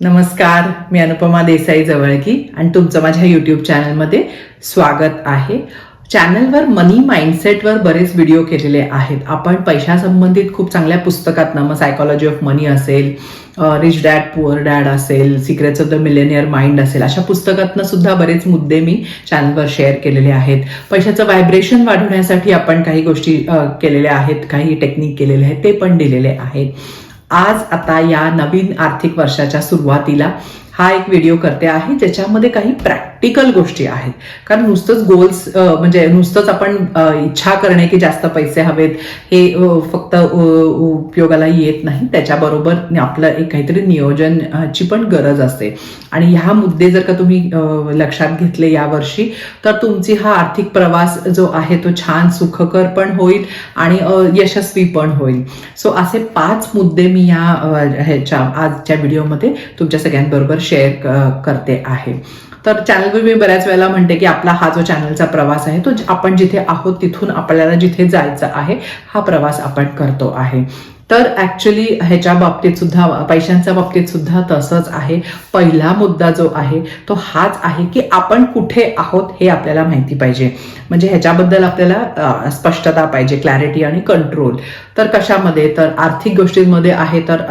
नमस्कार मी अनुपमा देसाई जवळकी आणि तुमचं माझ्या यूट्यूब चॅनलमध्ये स्वागत आहे. चॅनलवर मनी माइंडसेटवर बरेच व्हिडिओ केलेले आहेत. आपण पैशासंबंधित खूप चांगल्या पुस्तकातनं मग सायकॉलॉजी ऑफ मनी असेल रिच डॅड पुअर डॅड असेल secrets of the millionaire mind असेल अशा पुस्तकातनं सुद्धा बरेच मुद्दे मी चॅनलवर शेअर केलेले आहेत. पैशाचं व्हायब्रेशन वाढवण्यासाठी आपण काही गोष्टी केलेल्या आहेत काही टेक्निक केलेले आहेत ते पण दिलेले आहेत. आज आता या नवीन आर्थिक वर्षाच्या सुरुवातीला हा एक व्हिडिओ करते आहे ज्याच्यामध्ये काही प्रॅक्टिकल गोष्टी आहेत. कारण नुसतंच गोल्स म्हणजे नुसतंच आपण इच्छा करणे की जास्त पैसे हवेत हे फक्त उपयोगाला येत नाही. त्याच्याबरोबर आपलं एक काहीतरी नियोजनची पण गरज असते. आणि ह्या मुद्दे जर का तुम्ही लक्षात घेतले यावर्षी तर तुमची हा आर्थिक प्रवास जो आहे तो छान सुखकर पण होईल आणि यशस्वी पण होईल. सो असे पाच मुद्दे मी या ह्याच्या आजच्या व्हिडिओमध्ये तुमच्या सगळ्यांबरोबर शेअर uh, करते आहे. तर चॅनलवर मी बऱ्याच वेळेला म्हणते की आपला हा जो चॅनलचा प्रवास आहे तो आपण जिथे आहोत तिथून आपल्याला जिथे जायचं आहे हा प्रवास आपण करतो आहे. तर ॲक्च्युली ह्याच्या बाबतीत सुद्धा पैशांच्या बाबतीत सुद्धा तसंच आहे. पहिला मुद्दा जो आहे तो हाच आहे की आपण कुठे आहोत हे आपल्याला माहिती पाहिजे. म्हणजे ह्याच्याबद्दल आपल्याला स्पष्टता पाहिजे क्लॅरिटी आणि कंट्रोल तर कशामध्ये? तर आर्थिक गोष्टींमध्ये आहे तर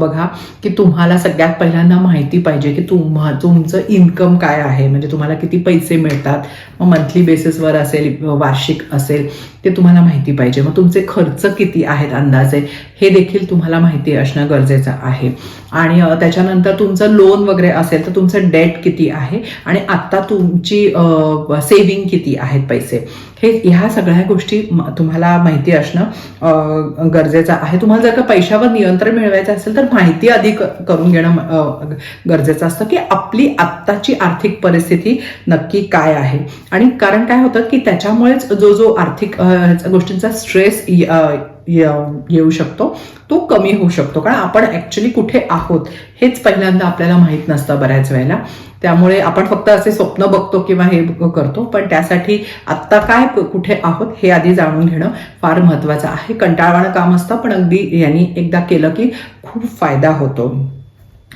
बघा की तुम्हाला सगळ्यात पहिल्यांदा माहिती पाहिजे की तुम्हा तुमचं इन्कम काय आहे? म्हणजे तुम्हाला किती पैसे मिळतात? मग मंथली बेसिसवर असेल वार्षिक असेल ते तुम्हाला माहिती पाहिजे. मग तुमचे खर्च किती आहेत अंदाजे? हे देखील तुम्हाला माहिती असणं गरजेचं आहे. आणि त्याच्यानंतर तुमचं लोन वगैरे असेल तर तुमचं डेट किती आहे? आणि आत्ता तुमची सेव्हिंग किती आहेत पैसे? हे ह्या सगळ्या गोष्टी तुम्हाला माहिती असणं गरजेचं आहे. तुम्हाला जर का पैशावर नियंत्रण मिळवायचं असेल तर माहिती आधी करून घेणं गरजेचं असतं की आपली आत्ताची आर्थिक परिस्थिती नक्की काय आहे. आणि कारण काय होतं की त्याच्यामुळेच जो जो आर्थिक गोष्टींचा स्ट्रेस येऊ शकतो. तो कमी होऊ शकतो. कारण आपण ॲक्च्युली कुठे आहोत हेच पहिल्यांदा आपल्याला माहीत नसतं बऱ्याच वेळेला. त्यामुळे आपण फक्त असे स्वप्न बघतो किंवा हे करतो. पण त्यासाठी आत्ता काय कुठे आहोत हे आधी जाणून घेणं फार महत्त्वाचं आहे. कंटाळवाणं काम असतं पण अगदी यांनी एकदा केलं की खूप फायदा होतो.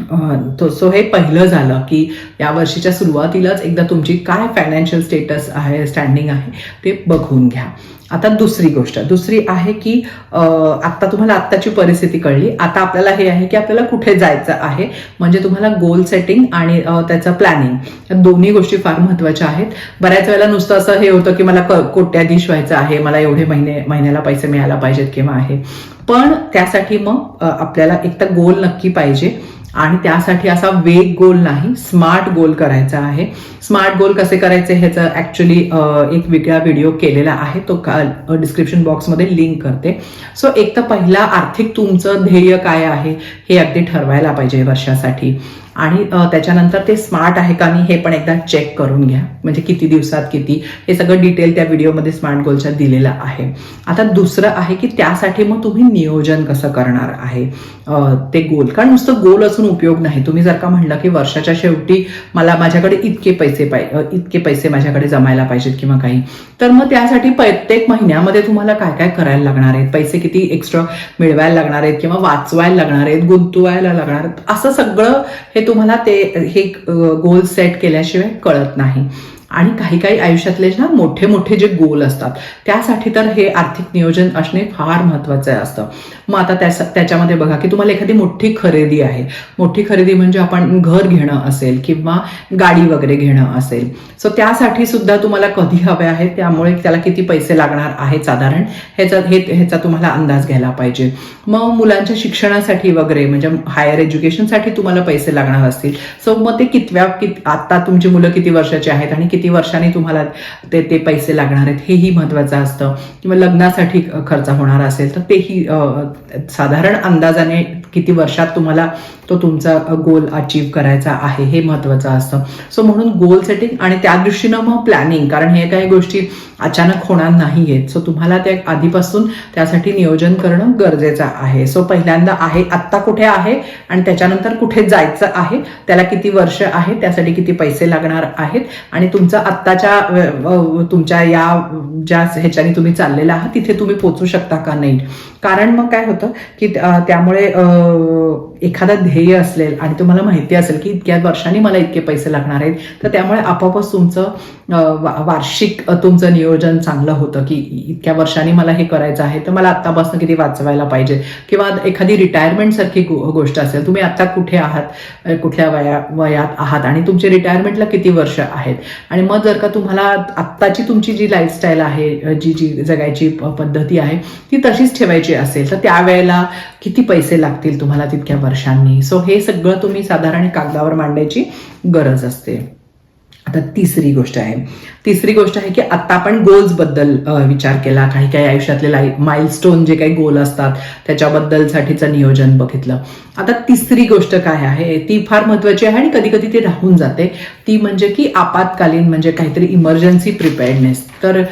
तो सो हे पहिलं झालं की या वर्षीच्या सुरुवातीलाच एकदा तुमची काय फायनान्शियल स्टेटस आहे स्टँडिंग आहे ते बघून घ्या. आता दुसरी गोष्ट दुसरी आहे की आत्ता तुम्हाला आत्ताची परिस्थिती कळली. आता आपल्याला हे आहे की आपल्याला कुठे जायचं आहे म्हणजे तुम्हाला गोल सेटिंग आणि त्याचं प्लॅनिंग या दोन्ही गोष्टी फार महत्त्वाच्या आहेत. बऱ्याच वेळेला नुसतं असं हे होतं की मला क- कोट्याधीश व्हायचं आहे मला एवढे महिने महिन्याला पैसे मिळायला पाहिजेत किंवा आहे. पण त्यासाठी मग आपल्याला एक तर गोल नक्की पाहिजे आणि त्यासाठी असा वेग गोल नाही स्मार्ट गोल करायचा आहे. स्मार्ट गोल कसे करायचे ह्याचं ॲक्च्युली एक वेगळा व्हिडिओ केलेला आहे. तो डिस्क्रिप्शन बॉक्समध्ये लिंक करते. सो एक तर पहिला आर्थिक तुमचं ध्येय काय आहे हे अगदी ठरवायला पाहिजे वर्षासाठी. आणि त्याच्यानंतर ते स्मार्ट आहे का नाही हे पण एकदा चेक करून घ्या. म्हणजे किती दिवसात किती. हे सगळं डिटेल त्या व्हिडिओमध्ये स्मार्ट गोलच्या दिलेलं आहे. आता दुसरं आहे की त्यासाठी मग तुम्ही नियोजन कसं करणार आहे? ते गोल. कारण नुसतं गोल असून उपयोग नाही. तुम्ही जर का म्हणलं की वर्षाच्या शेवटी मला माझ्याकडे इतके पैसे पाय इतके पैसे माझ्याकडे जमायला पाहिजेत किंवा काही तर मग त्यासाठी प्रत्येक महिन्यामध्ये तुम्हाला काय काय करायला लागणार आहेत? पैसे किती एक्स्ट्रा मिळवायला लागणार आहेत? किंवा वाचवायला लागणार आहेत? गुंतवायला लागणार आहेत? असं सगळं हे तुम्हाला ते हे गोल सेट केल्याशिवाय कळत नाही. आणि काही काही आयुष्यातले ना मोठे मोठे जे गोल असतात त्यासाठी तर हे आर्थिक नियोजन असणे फार महत्वाचं असतं. मग आता त्या त्याच्यामध्ये बघा की तुम्हाला एखादी मोठी खरेदी आहे. मोठी खरेदी म्हणजे आपण घर घेणं असेल किंवा गाडी वगैरे घेणं असेल. सो त्यासाठी सुद्धा तुम्हाला कधी हवे आहे? त्यामुळे त्याला किती पैसे लागणार आहेत साधारण? ह्याचा हे ह्याचा तुम्हाला अंदाज घ्यायला पाहिजे. मग मुलांच्या शिक्षणासाठी वगैरे म्हणजे हायर एज्युकेशनसाठी तुम्हाला पैसे लागणार असतील. सो मग ते कितव्या कित आता तुमची मुलं किती वर्षाची आहेत आणि किती वर्षांनी तुम्हाला ते ते पैसे लागणार आहेत हेही महत्त्वाचं असतं. किंवा लग्नासाठी खर्च होणार असेल तर तेही साधारण अंदाजाने किती वर्षात तुम्हाला तो तुमचा गोल अचीव करायचा आहे हे महत्वाचं असतं. सो म्हणून गोल सेटिंग आणि त्या दृष्टीनं मग प्लॅनिंग कारण हे काही गोष्टी अचानक होणार नाही आहेत सो तुम्हाला त्या आधीपासून त्यासाठी नियोजन करणं गरजेचं आहे. सो पहिल्यांदा आहे आत्ता कुठे आहे आणि त्याच्यानंतर कुठे जायचं आहे त्याला किती वर्ष आहे त्यासाठी किती पैसे लागणार आहेत आणि तुमचं आत्ताच्या तुमच्या या ज्या ह्याच्याने तुम्ही चाललेला आहात तिथे तुम्ही पोचू शकता का नाही? कारण मग काय होतं की त्यामुळे एखादा ध्येय असेल आणि तुम्हाला माहिती असेल की इतक्या वर्षांनी मला इतके पैसे लागणार आहेत तर त्यामुळे आपोआपच तुमचं वा- वार्षिक तुमचं नियोजन चांगलं होतं की इतक्या वर्षांनी मला हे करायचं आहे तर मला आत्तापासून किती वाचवायला पाहिजे? किंवा एखादी रिटायरमेंट सारखी गो- गोष्ट असेल तुम्ही आत्ता कुठे आहात कुठल्या वया वयात आहात आणि तुमचे रिटायरमेंटला किती वर्ष आहेत? आणि मग जर का तुम्हाला आत्ताची तुमची जी लाईफस्टाईल आहे जी जी जगायची प- पद्धती आहे ती तशीच ठेवायची असेल तर त्यावेळेला किती पैसे लागतील तुम्हाला तितक्या वर्षांनी? सो हे सगळं तुम्ही साधारण कागदावर मांडायची गरज असते. आता तिसरी गोष्ट आहे. तिसरी गोष्ट आहे की आता आपण गोल्सबद्दल विचार केला. काही काही आयुष्यातले लाई माइलस्टोन जे काही गोल असतात त्याच्याबद्दल साठीचं नियोजन बघितलं. आता तिसरी गोष्ट काय आहे ती फार महत्वाची आहे आणि कधी कधी ती राहून जाते. ती म्हणजे की आपत्कालीन म्हणजे काहीतरी इमर्जन्सी प्रिपेअर्डनेस तर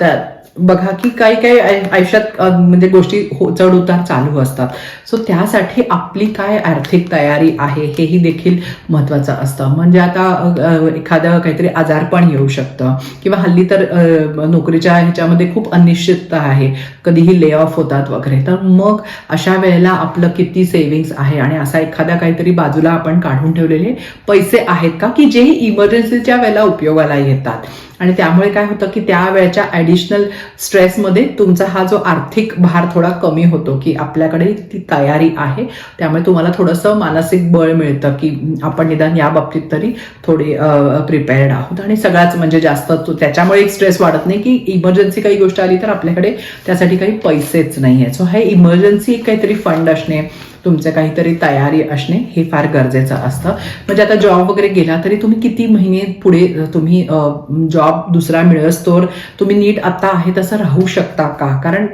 त्या बघा की काही काही आयुष्यात म्हणजे गोष्टी हो चढ उतार चालू असतात. सो त्यासाठी आपली काय आर्थिक तयारी आहे हेही देखील महत्वाचं असतं. म्हणजे आता एखादं काहीतरी आजारपण येऊ शकतं किंवा हल्ली तर नोकरीच्या ह्याच्यामध्ये खूप अनिश्चितता आहे. कधीही ले ऑफ होतात वगैरे. तर मग अशा वेळेला आपलं किती सेव्हिंग्स आहे? आणि असा एखादा काहीतरी बाजूला आपण काढून ठेवलेले पैसे आहेत का? की जे इमर्जन्सीच्या वेळेला उपयोगाला येतात. आणि त्यामुळे काय होतं की त्या वेळच्या ॲडिशनल स्ट्रेसमध्ये तुमचा हा जो आर्थिक भार थोडा कमी होतो की आपल्याकडे ती तयारी आहे. त्यामुळे तुम्हाला थोडंसं मानसिक बळ मिळतं की आपण निदान या बाबतीत तरी थोडे प्रिपेअर्ड आहोत. आणि सगळ्याच म्हणजे जास्त त्याच्यामुळे एक स्ट्रेस वाढत नाही की इमर्जन्सी काही गोष्ट आली तर आपल्याकडे त्यासाठी काही पैसेच नाही आहे सो हे इमर्जन्सी काहीतरी फंड असणे तुमचं काहीतरी तयारी असणे हे फार गरजेचं असतं. म्हणजे आता जॉब वगैरे गेला तरी तुम्ही किती महिने पुढे तुम्ही जॉब दुसरा मिळस्तोर तुम्ही नीट आता आहे तसं राहू शकता का? कारण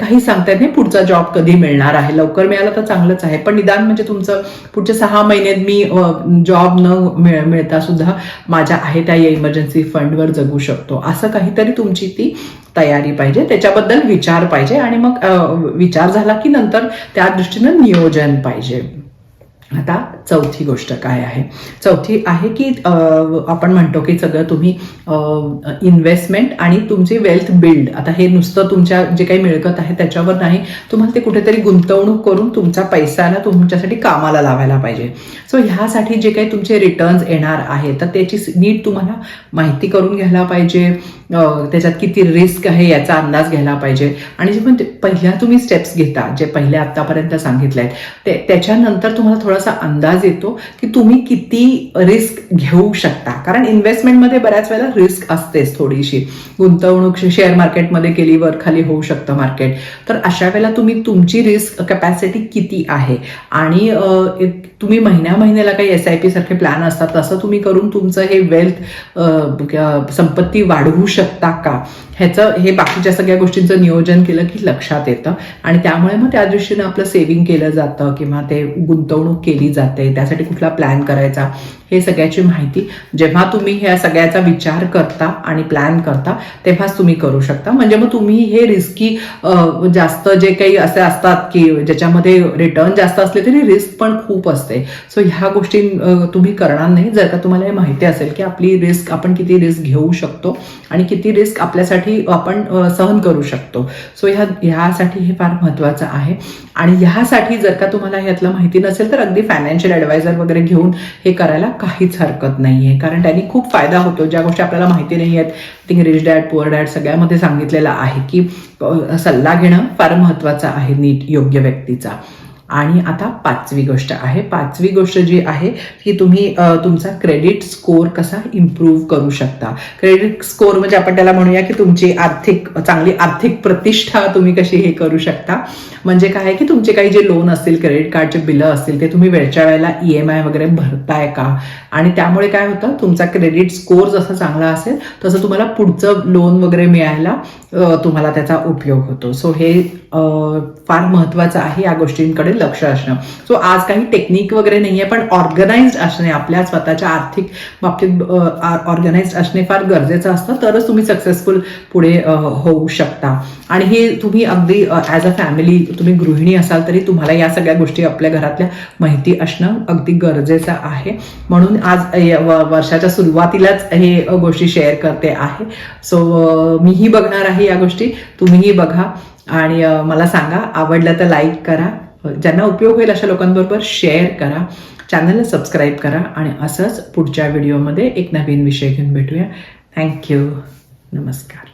काही सांगता येत नाही पुढचा जॉब कधी मिळणार आहे. लवकर मिळाला तर चांगलंच आहे. पण निदान म्हणजे तुमचं पुढच्या सहा महिन्यात मी जॉब न मिळ- मिळता सुद्धा माझ्या आहे त्या इमर्जन्सी फंडवर जगू शकतो. असं काहीतरी तुमची ती तयारी पाहिजे त्याच्याबद्दल विचार पाहिजे आणि मग विचार झाला की नंतर त्या दृष्टीनं नियोजन पाहिजे. आता चौथी गोष्ट काय आहे? चौथी आहे की आपण म्हणतो की सगळं तुम्ही इन्व्हेस्टमेंट आणि तुमची वेल्थ बिल्ड आता हे नुसतं तुमच्या जे काही मिळकत आहे त्याच्यावर नाही. तुम्हाला ते कुठेतरी गुंतवणूक करून तुमचा पैसाला तुमच्यासाठी कामाला लावायला पाहिजे. सो ह्यासाठी जे काही तुमचे रिटर्न्स येणार आहे तर त्याची नीट तुम्हाला माहिती करून घ्यायला पाहिजे. त्याच्यात किती रिस्क आहे याचा अंदाज घ्यायला पाहिजे. आणि जे पण पहिल्या तुम्ही स्टेप्स घेता जे पहिले आत्तापर्यंत सांगितले आहेत ते त्याच्यानंतर तुम्हाला थोडं थोडासा अंदाज येतो की तुम्ही किती रिस्क घेऊ शकता. कारण इन्व्हेस्टमेंटमध्ये बऱ्याच वेळेला रिस्क असतेच थोडीशी. गुंतवणूक शेअर मार्केटमध्ये केली वर खाली होऊ शकतं मार्केट तर अशा वेळेला तुम्ही तुमची रिस्क कॅपॅसिटी किती आहे? आणि तुम्ही महिन्या महिन्याला काही एस आय पी सारखे प्लॅन असतात तसं तुम्ही करून तुमचं हे वेल्थ संपत्ती वाढवू शकता का? ह्याचं हे बाकीच्या सगळ्या गोष्टींचं नियोजन केलं की लक्षात येतं. आणि त्यामुळे मग त्या दृष्टीनं आपलं सेव्हिंग केलं जातं किंवा ते गुंतवणूक केली जाते त्यासाठी कुठला प्लॅन करायचा? हे सगळ्याची माहिती जेव्हा तुम्ही ह्या सगळ्याचा विचार करता आणि प्लॅन करता तेव्हाच तुम्ही करू शकता. म्हणजे मग तुम्ही हे रिस्की जास्त जे काही असे असतात की ज्याच्यामध्ये रिटर्न जास्त असले तरी रिस्क पण खूप असते. सो ह्या गोष्टी तुम्ही करणार नाही. जर का तुम्हाला हे माहिती असेल की आपली रिस्क आपण किती रिस्क घेऊ शकतो आणि किती रिस्क आपल्यासाठी आपण सहन करू शकतो. सो ह्या ह्यासाठी हे फार महत्त्वाचं आहे. आणि ह्यासाठी जर का तुम्हाला ह्यातलं माहिती नसेल तर अगदी फायनान्शियल ॲडवायझर वगैरे घेऊन हे करायला काहीच हरकत नाही आहे कारण त्यांनी खूप फायदा होतो. ज्या गोष्टी आपल्याला माहिती नाही आहेत think rich dad poor dad सगळ्यामध्ये सांगितलेलं आहे की सल्ला घेणं फार महत्वाचं आहे नीट योग्य व्यक्तीचा. आणि आता पाचवी गोष्ट आहे. पाचवी गोष्ट जी आहे की तुम्ही तुमचा क्रेडिट स्कोअर कसा इम्प्रूव्ह करू शकता. क्रेडिट स्कोअर म्हणजे आपण त्याला म्हणूया की तुमची आर्थिक चांगली आर्थिक प्रतिष्ठा तुम्ही कशी हे करू शकता. म्हणजे काय आहे की तुमचे काही जे लोन असतील क्रेडिट कार्डचे बिलं असतील ते तुम्ही वेळच्या वेळेला ई एम आय वगैरे भरताय का? आणि त्यामुळे काय होतं तुमचा क्रेडिट स्कोअर जसा चांगला असेल तसं तुम्हाला पुढचं लोन वगैरे मिळायला तुम्हाला त्याचा उपयोग होतो. सो हे फार महत्त्वाचं आहे या गोष्टींकडे लक्ष असणं. सो आज काही टेक्निक वगैरे नाही आहे पण ऑर्गनाइज्ड असणे आपल्या स्वतःच्या आर्थिक बाबतीत ऑर्गनाइज्ड असणे फार गरजेचं असतं. तरच तुम्ही सक्सेसफुल पुढे होऊ शकता. आणि हे तुम्ही अगदी ॲज अ फॅमिली तुम्ही गृहिणी असाल तरी तुम्हाला या सगळ्या गोष्टी आपल्या घरातल्या माहिती असणं अगदी गरजेचं आहे. म्हणून आज वर्षाच्या सुरुवातीलाच हे गोष्टी शेअर करते आहे. सो मीही बघणार आहे या गोष्टी. तुम्हीही बघा. आणि मला सांगा आवडलं तर लाईक करा. ज्यांना उपयोग होईल अशा लोकांबरोबर शेअर करा चॅनलला सबस्क्राईब करा आणि असंच पुढच्या व्हिडिओमध्ये एक नवीन विषय घेऊन भेटूया. थँक्यू नमस्कार.